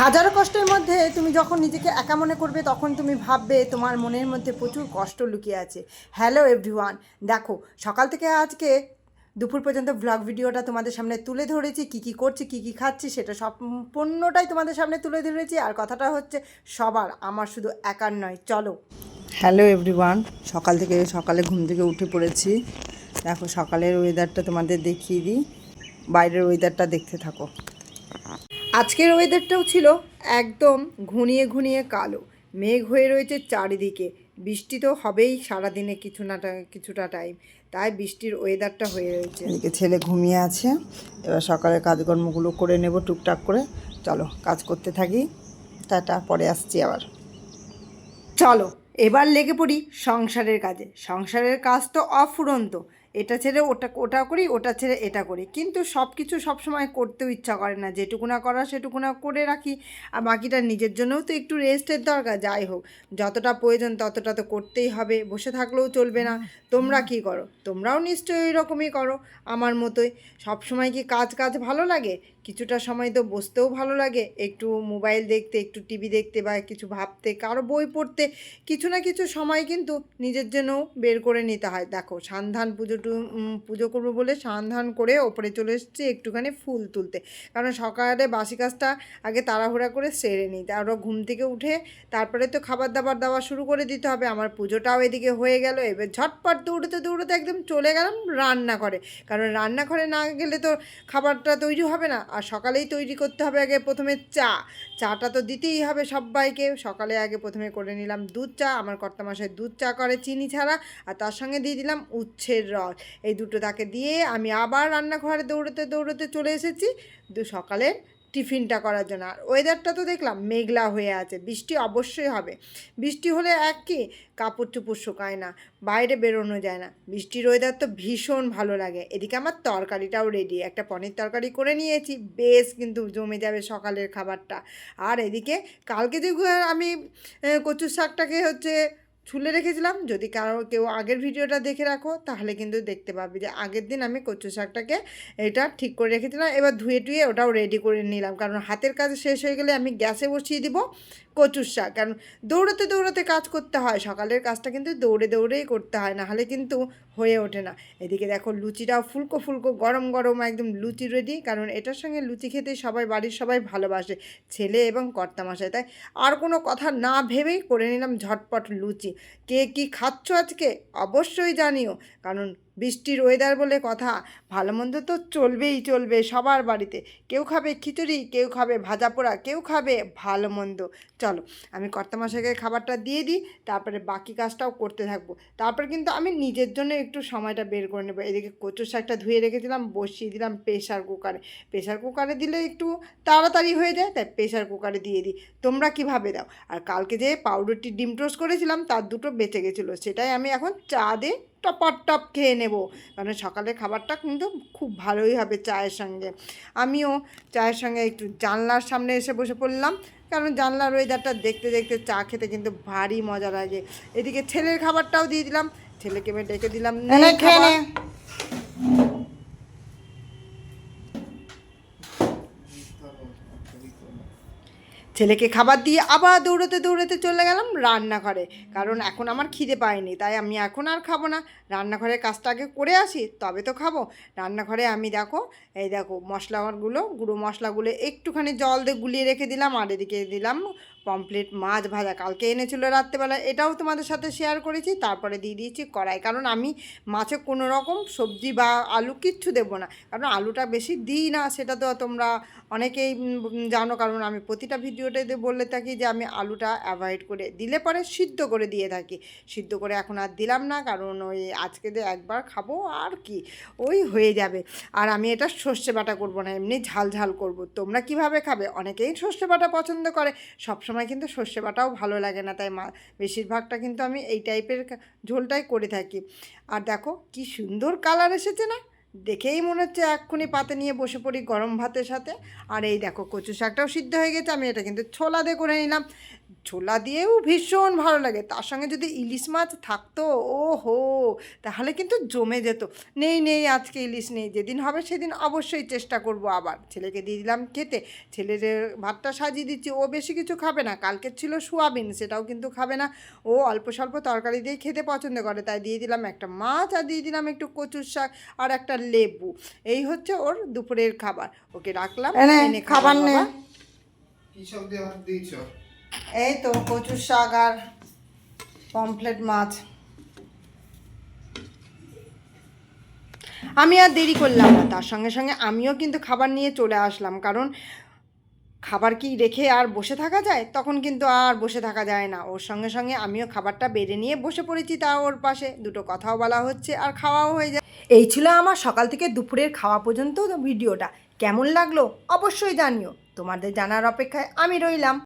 হাজারো কষ্টের মধ্যে তুমি যখন নিজেকে একা মনে করবে, তখন তুমি ভাববে তোমার মনের মধ্যে প্রচুর কষ্ট লুকিয়ে আছে। হ্যালো এভরিওয়ান দেখো, সকাল থেকে আজকে দুপুর পর্যন্ত ব্লগ ভিডিওটা তোমাদের সামনে তুলে ধরেছি, কি কি করছি, কি কি খাচ্ছি, সেটা সম্পূর্ণটাই তোমাদের সামনে তুলে ধরেছি। আর কথাটা হচ্ছে সবার, আমার শুধু একার নয়, চলো। হ্যালো এভরিওয়ান সকাল থেকে, সকালে ঘুম থেকে উঠে পড়েছি। দেখো, সকালের ওয়েদারটা তোমাদের দেখিয়ে দিই। বাইরের ওয়েদারটা দেখতে থাকো। আজকের ওয়েদারটাও ছিল একদম ঘুনিয়ে ঘুনিয়ে কালো। মেঘ হয়ে রয়েছে চারিদিকে। বৃষ্টি তো হবেই সারাদিনে কিছু না কিছুটা টাইম তাই বৃষ্টির ওয়েদারটা হয়ে রয়েছে। এদিকে ছেলে ঘুমিয়ে আছে। এবার সকালের কাজকর্মগুলো করে নেব টুকটাক করে। চলো কাজ করতে থাকি। টাটা পরে আসছি আবার। চলো এবার লেগে পড়ি সংসারের কাজে। সংসারের কাজ তো অফুরন্ত। এটা ছেড়ে ওটা ওটা করি ওটা ছেড়ে এটা করি। কিন্তু সব কিছু সবসময় করতেও ইচ্ছা করে না। যেটুকু না করা সেটুকু না করে রাখি। আর বাকিটা নিজের জন্যও তো একটু রেস্টের দরকার। যাই হোক যতটা প্রয়োজন ততটা তো করতেই হবে। বসে থাকলেও চলবে না। তোমরা কি করো? তোমরাও নিশ্চয়ই ওই রকমই করো। আমার মতোই। সবসময় কি কাজ কাজ ভালো লাগে? কিছুটা সময় তো বসতেও ভালো লাগে। একটু মোবাইল দেখতে, একটু টিভি দেখতে বা কিছু ভাবতে, কারও বই পড়তে কিছু না কিছু সময় কিন্তু নিজের জন্যও বের করে নিতে হয়। দেখো, সান্ধান পুজো টু- পুজো করব বলে সান্ধান করে ওপরে চলে এসেছি একটুখানি ফুল তুলতে। কারণ সকালে বাসি কাজটা আগে তাড়াহুড়া করে সেরে নিই। তারপর ঘুম থেকে উঠে তারপরে তো খাবার দাবার দেওয়া শুরু করে দিতে হবে। আমার পুজোটাও এদিকে হয়ে গেল। এবার ঝটপট দৌড়তে দৌড়তে একদম চলে গেলাম রান্নাঘরে। কারণ রান্নাঘরে না গেলে তো খাবারটা তৈরি হবে না। আর সকালেই তৈরি করতে হবে আগে প্রথমে চা। চাটা তো দিতেই হবে সবাইকে সকালে আগে প্রথমে করে নিলাম দুধ চা। আমার কর্তামশাই দুধ চা করে চিনি ছাড়া। আর তার সঙ্গে দিয়ে দিলাম উচ্ছের রস। এই দুটো তাকে দিয়ে আমি আবার রান্নাঘরে দৌড়তে দৌড়তে চলে এসেছি। সকালে টিফিনটা করার জন্য। আর ওয়েদারটা তো দেখলাম মেঘলা হয়ে আছে, বৃষ্টি অবশ্যই হবে। বৃষ্টি হলে এক কি কাপড় চুপড় শুকায় না, বাইরে বেরোনো যায় না। বৃষ্টির ওয়েদার তো ভীষণ ভালো লাগে। এদিকে আমার তরকারিটাও রেডি একটা পনির তরকারি করে নিয়েছি, বেশ কিন্তু জমে যাবে সকালের খাবারটা। আর এদিকে কালকে যে আমি কচুর শাকটাকে হচ্ছে ছুলে রেখেছিলাম। যদি কারও কেউ আগের ভিডিওটা দেখে রাখো, তাহলে কিন্তু দেখতে পাবে যে আগের দিন আমি কচু শাকটাকে এটা ঠিক করে রেখেছিলাম। এবার ধুয়ে টুয়ে ওটাও রেডি করে নিলাম। কারণ হাতের কাজ শেষ হয়ে গেলে আমি গ্যাসে বসিয়ে দিব কচুর শাক। কারণ দৌড়াতে দৌড়াতে কাজ করতে হয়। সকালের কাজটা কিন্তু দৌড়ে দৌড়েই করতে হয় না হলে কিন্তু হয়ে ওঠে না। এদিকে দেখো লুচিটাও ফুলকো ফুলকো, গরম গরম, একদম লুচি রেডি কারণ এটার সঙ্গে লুচি খেতে সবাই, বাড়ির সবাই ভালোবাসে, ছেলে এবং কর্তামশাই। তাই আর কোনো কথা না ভেবেই করে নিলাম ঝটপট লুচি। কে কি খাচ্ছ আজকে? অবশ্যই জানিও। কারণ বৃষ্টির ওয়েদার বলে কথা। ভালো মন্দ তো চলবেই চলবে সবার বাড়িতে। কেউ খাবে খিচুড়ি, কেউ খাবে ভাজা পোড়া, কেউ খাবে ভালো মন্দ চলো, আমি কর্তামশাইকে খাবারটা দিয়ে দিই, তারপরে বাকি কাজটাও করতে থাকব। তারপরে কিন্তু আমি নিজের জন্য একটু সময়টা বের করে নেব। এদিকে কচুর শাকটা ধুয়ে রেখেছিলাম, বসিয়ে দিলাম প্রেশার কুকারে প্রেশার কুকারে দিলে একটু তাড়াতাড়ি হয়ে যায়, তাই প্রেশার কুকারে দিয়ে দিই। তোমরা কীভাবে দাও? আর কালকে যে পাউডারটি ডিম টোস্ট করেছিলাম, তার দুটো বেঁচে গেছিল। সেটাই আমি এখন চা দিয়ে টপার টপ খেয়ে নেব। কারণ সকালে খাবারটা কিন্তু খুব ভালোই হবে চায়ের সঙ্গে। আমিও চায়ের সঙ্গে একটু জানলার সামনে এসে বসে পড়লাম। কারণ জানলার ওয়েদারটা দেখতে দেখতে চা খেতে কিন্তু ভারী মজা লাগে। এদিকে ছেলের খাবারটাও দিয়ে দিলাম। ছেলেকে আমি ডেকে দিলাম। ছেলেকে খাবার দিয়ে আবার দৌড়তে দৌড়তে চলে গেলাম রান্নাঘরে। কারণ এখন আমার খিদে পায়নি, তাই আমি এখন আর খাব না। রান্নাঘরের কাজটা আগে করে আসি, তবে তো খাব। রান্নাঘরে আমি দেখো, এই দেখো মশলাগুলো, গুঁড়ো মশলাগুলো একটুখানি জল দিয়ে গুলিয়ে রেখে দিলাম, আর এদিকে দিলাম পমপ্লেট মাছ ভাজা, কালকে এনেছিলো রাত্রেবেলা, এটাও তোমাদের সাথে শেয়ার করেছি, তারপরে দিয়ে দিয়েছি কড়াই, কারণ আমি মাছে কোনো রকম সবজি বা আলু কিচ্ছু দেবো না, কারণ আলুটা বেশি দিই না, সেটা তো তোমরা অনেকেই জানো, কারণ আমি প্রতিটা ভিডিওটাতে বললে থাকি যে আমি আলুটা অ্যাভয়েড করে দিলে পরে সিদ্ধ করে দিয়ে থাকি, সিদ্ধ করে এখন আর দিলাম না, কারণ ওই আজকে যে একবার খাব আর কি, ওই হয়ে যাবে, আর আমি এটা সর্ষে বাটা করব না, এমনি ঝাল ঝাল করব, তোমরা কীভাবে খাবে? অনেকেই সর্ষে বাটা পছন্দ করে, সবসময় কিন্তু সর্ষে বাটাও ভালো লাগে না, তাই মা, বেশিরভাগটা কিন্তু আমি এই টাইপের ঝোলটাই করে থাকি। আর দেখো কি সুন্দর কালার এসেছে না? দেখেই মনে হচ্ছে এক্ষুনি পাতে নিয়ে বসে পড়ি গরম ভাতের সাথে। আর এই দেখো কচু শাকটাও সিদ্ধ হয়ে গেছে, আমি এটা কিন্তু ছোলা দিয়ে করে নিলাম। ছোলা দিয়েও ভীষণ ভালো লাগে, তার সঙ্গে যদি ইলিশ মাছ থাকতো ও হো তাহলে কিন্তু জমে যেত। নেই নেই, আজকে ইলিশ নেই, যেদিন হবে সেদিন অবশ্যই চেষ্টা করব আবার। ছেলেকে দিয়ে দিলাম খেতে, ছেলের ভাতটা সাজিয়ে দিচ্ছি, ও বেশি কিছু খাবে না কালকে ছিল সোয়াবিন, সেটাও কিন্তু খাবে না। ও অল্প স্বল্প তরকারি দিয়ে খেতে পছন্দ করে, তাই দিয়ে দিলাম একটা মাছ আর দিয়ে দিলাম একটু কচুর শাক আর একটা লেবু। এই হচ্ছে ওর দুপুরের খাবার। ওকে রাখলাম এনে খাবার নে। এই তো কচুর শাক আর পমফ্লেট মাছ। আমি আর দেরি করলাম না তার সঙ্গে সঙ্গে আমিও কিন্তু খাবার নিয়ে চলে আসলাম কারণ খাবার কি রেখে আর বসে থাকা যায়? তখন কিন্তু আর বসে থাকা যায় না। ওর সঙ্গে সঙ্গে আমিও খাবারটা বেড়ে নিয়ে বসে পড়েছি তা ওর পাশে। দুটো কথাও বলা হচ্ছে আর খাওয়াও হয়ে যায়। এই ছিল আমার সকাল থেকে দুপুরের খাওয়া পর্যন্ত ভিডিওটা। কেমন লাগল অবশ্যই জানিও। তোমাদের জানার অপেক্ষায় আমি রইলাম।